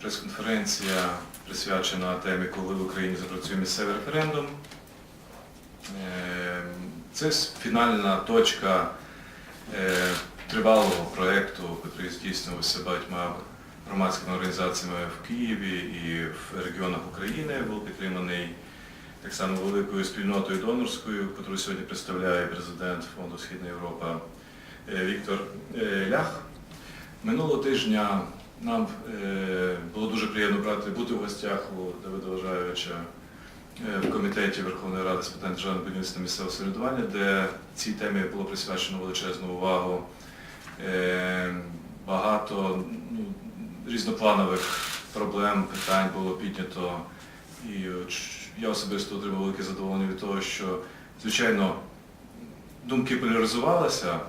Прес-конференція присвячена темі, коли в Україні запрацює місцевий референдум. Е, Це фінальна точка е, тривалого проєкту, який здійснювався багатьма громадськими організаціями в Києві і в регіонах України. Був підтриманий так само великою спільнотою донорською, яку сьогодні представляє президент Фонду Східна Європа е, Віктор е, Лях. Минулого тижня нам е, було дуже приємно брати бути в гостях у Давида Вважаюча е, в комітеті Верховної Ради з питань державного будівництва місцевого самоврядування, де цій темі було присвячено величезну увагу. Е, Багато ну, різнопланових проблем, питань було піднято. І я особисто отримав велике задоволення від того, що, звичайно, думки поляризувалися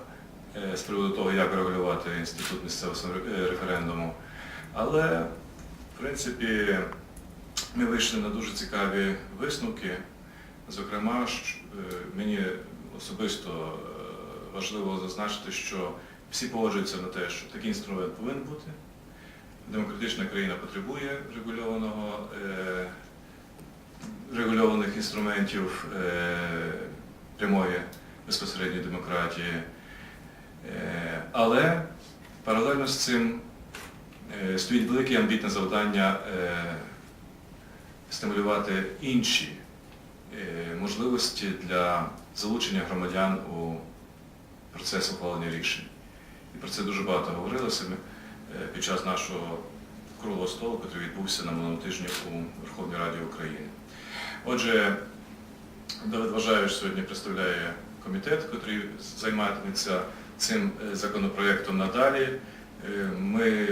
з приводу того, як регулювати інститут місцевого е, референдуму. Але, в принципі, ми вийшли на дуже цікаві висновки. Зокрема, е, мені особисто е, важливо зазначити, що всі погоджуються на те, що такий інструмент повинен бути. Демократична країна потребує регульованого, е, регульованих інструментів е, прямої безпосередньої демократії. Е, але паралельно з цим е, стоїть велике амбітне завдання е, стимулювати інші можливості для залучення громадян у процес ухвалення рішень. І про це дуже багато говорилося під час нашого круглого столу, який відбувся на минулому тижні у Верховній Раді України. Отже, Давид Вважаєш сьогодні представляє комітет, який займатиметься цим е, законопроектом надалі. Е, Ми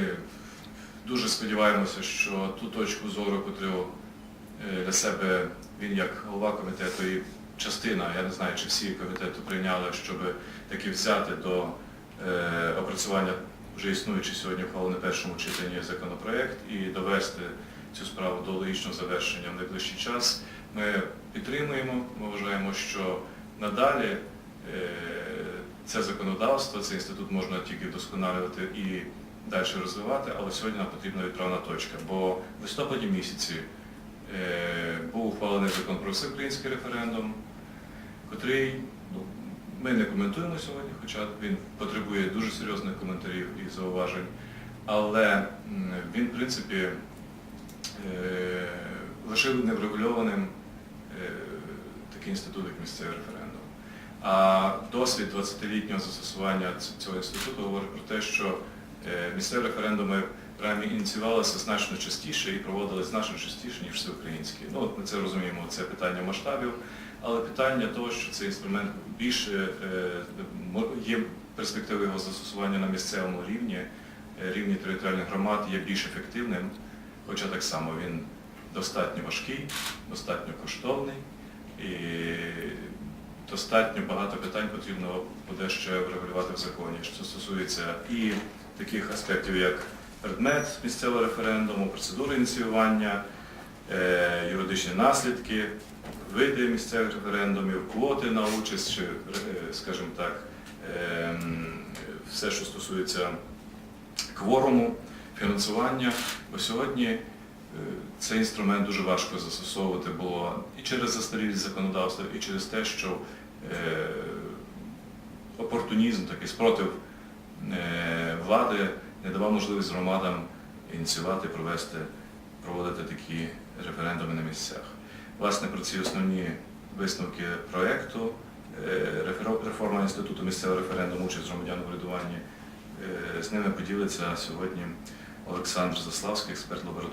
дуже сподіваємося, що ту точку зору, яку е, для себе він як голова комітету і частина, я не знаю, чи всі комітету прийняли, щоб таки взяти до опрацювання вже існуючий сьогодні ухвалений першому читанні законопроект і довести цю справу до логічного завершення в найближчий час. Ми підтримуємо, ми вважаємо, що надалі це законодавство, цей інститут можна тільки вдосконалювати і далі розвивати, але сьогодні нам потрібна відправна точка. Бо в листопаді місяці е, був ухвалений закон про всеукраїнський референдум, котрий ну, ми не коментуємо сьогодні, хоча він потребує дуже серйозних коментарів і зауважень, але він, в принципі, е, лишив неврегульованим е, такий інститут, як місцевий референдум. А досвід 20-літнього застосування цього інституту говорить про те, що е, місцеві референдуми принаймні ініціювалися значно частіше і проводились значно частіше, ніж всеукраїнські. Ну, ми це розуміємо, це питання масштабів, але питання того, що цей інструмент більше е, є перспективи його застосування на місцевому рівні, е, рівні територіальних громад є більш ефективним, хоча так само він достатньо важкий, достатньо коштовний і достатньо багато питань потрібно буде ще врегулювати в законі, що стосується і таких аспектів, як предмет місцевого референдуму, процедури ініціювання, е, юридичні наслідки, види місцевих референдумів, квоти на участь, чи, е, скажімо так, ем, все, що стосується кворуму, фінансування. Бо сьогодні цей інструмент дуже важко застосовувати було і через застарілість законодавства, і через те, що е, опортунізм, такий спротив е, влади не давав можливість громадам ініціювати, провести, проводити такі референдуми на місцях. Власне, про ці основні висновки проєкту, е, реформа інституту місцевого референдуму, участь громадян у врядуванні, з ними поділиться сьогодні Олександр Заславський, експерт лабораторії.